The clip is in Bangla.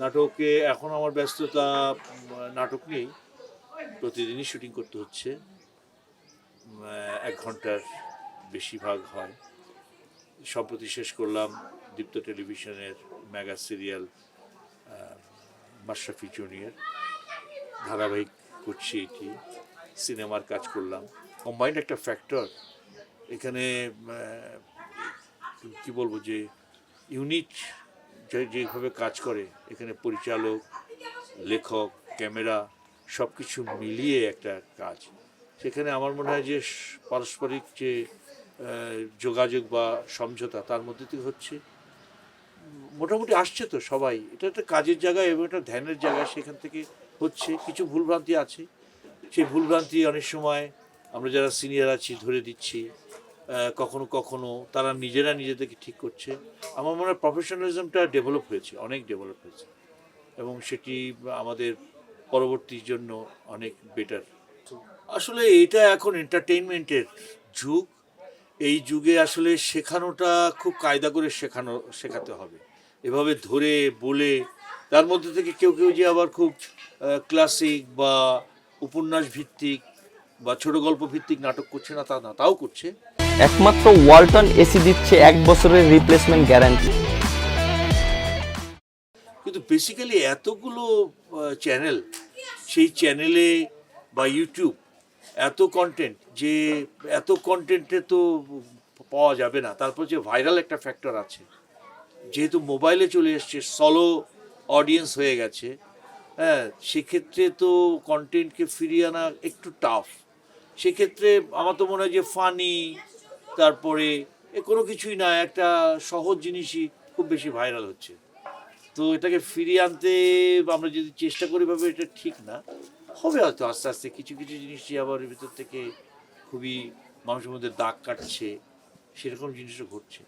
নাটকে এখন আমার ব্যস্ততা নাটক নেই। প্রতিদিনই শুটিং করতে হচ্ছে। এক ঘণ্টার বেশিরভাগ হয়। সম্প্রতি শেষ করলাম দীপ্ত টেলিভিশনের মেগা সিরিয়াল মাশরাফি জুনিয়র। ধারাবাহিক করছি এটি। সিনেমার কাজ করলাম। কম্বাইন্ড একটা ফ্যাক্টর এখানে কি বলব যে ইউনিট যেভাবে কাজ করে, এখানে পরিচালক, লেখক, ক্যামেরা সব কিছু মিলিয়ে একটা কাজ। সেখানে আমার মনে হয় যে পারস্পরিক যে যোগাযোগ বা সমঝোতা, তার মধ্যে থেকে হচ্ছে। মোটামুটি আসছে তো সবাই। এটা একটা কাজের জায়গা এবং একটা ধ্যানের জায়গা সেখান থেকে হচ্ছে। কিছু ভুলভ্রান্তি আছে। সেই ভুলভ্রান্তি অনেক সময় আমরা যারা সিনিয়র আছি ধরে দিচ্ছি। কখনো কখনো তারা নিজেরা নিজেদেরকে ঠিক করছে। আমার মনে হয় প্রফেশনালিজমটা ডেভেলপ হয়েছে, অনেক ডেভেলপ হয়েছে। এবং সেটি আমাদের পরবর্তীর জন্য অনেক বেটার আসলে এটা এখন এন্টারটেইনমেন্টের যুগ। এই যুগে আসলে শেখানোটা খুব কায়দা করে শেখানো, শেখাতে হবে। এভাবে ধরে, বলে, তার মধ্যে থেকে কেউ কেউ যে আবার খুব ক্লাসিক বা উপন্যাস ভিত্তিক বা ছোট গল্প ভিত্তিক নাটক করছে না তা না, তাও করছে। একমাত্র ওয়ালটন এসি দিচ্ছে এক বছরের রিপ্লেসমেন্ট গ্যারান্টি কিন্তু বেসিক্যালি এতগুলো চ্যানেল সেই চ্যানেলে বা ইউটিউব এত কন্টেন্ট যে, এত কন্টেন্টে তো পাওয়া যাবে না। তারপর যে ভাইরাল একটা ফ্যাক্টর আছে, যেহেতু মোবাইলে চলে এসছে সলো অডিয়েন্স হয়ে গেছে হ্যাঁ সেক্ষেত্রে তো কন্টেন্টকে ফিরিয়ে আনা একটু টাফ সেক্ষেত্রে আমার তো মনে হয় যে ফানি তারপরে কোনো কিছুই না, একটা সহজ জিনিসই খুব বেশি ভাইরাল হচ্ছে। তো এটাকে ফিরিয়ে আনতে আমরা যদি চেষ্টা করি ভাবে এটা ঠিক না, হবে হয়তো আস্তে আস্তে কিছু কিছু জিনিসই আবার ভিতর থেকে খুবই মানুষের মধ্যে দাগ কাটছে, সেরকম জিনিসও ঘটছে।